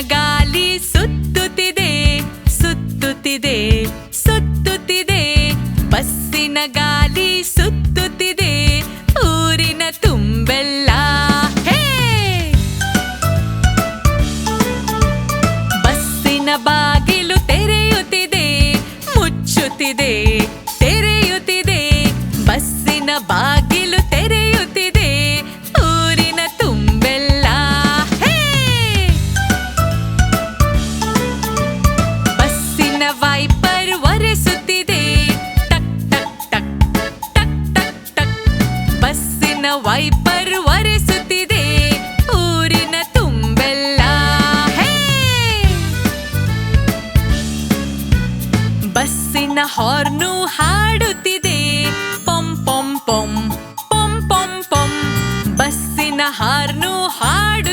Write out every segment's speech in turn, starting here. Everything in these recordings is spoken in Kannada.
ಗಾಲಿ ಸುತ್ತುತ್ತಿದೆ ಸುತ್ತುತ್ತಿದೆ ಸುತ್ತುತ್ತಿದೆ. ಬಸ್ಸಿನ ಗಾಲಿ ಸುತ್ತುತ್ತಿದೆ ಊರಿನ ತುಂಬೆಲ್ಲ. ಬಸ್ಸಿನ ಬಾಗಿಲು ತೆರೆಯುತ್ತಿದೆ ಮುಚ್ಚುತ್ತಿದೆ. ವೈಪರ್ ಒರೆಸುತ್ತಿದೆ. ಊರಿನ ತುಂಬೆಲ್ಲ. ಬಸ್ಸಿನ ಹಾರ್ನು ಹಾಡುತ್ತಿದೆ. ಪೊಂ ಪೊಂ ಪೊಂ ಪೊಂ ಪೊಂ ಪೊಂ. ಬಸ್ಸಿನ ಹಾರ್ನು ಹಾಡುತ್ತಿದೆ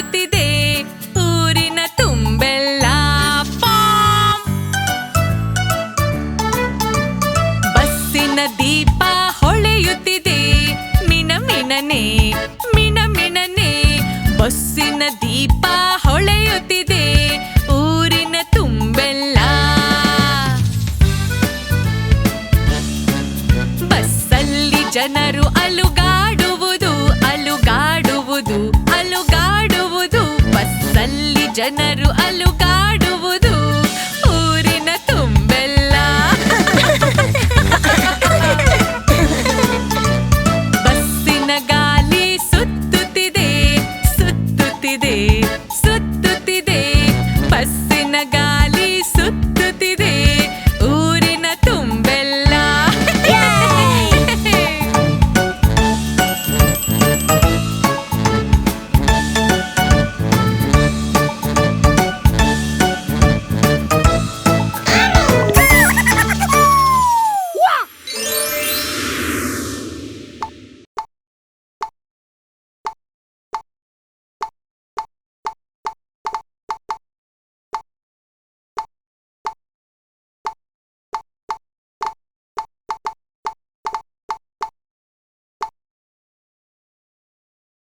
ಜನರು ಅಲುಗಾಡುವುದು ಅಲುಗಾಡುವುದು ಅಲುಗಾಡುವುದು. ಬಸ್ಸಲ್ಲಿ ಜನರು ಅಲುಗಾಡು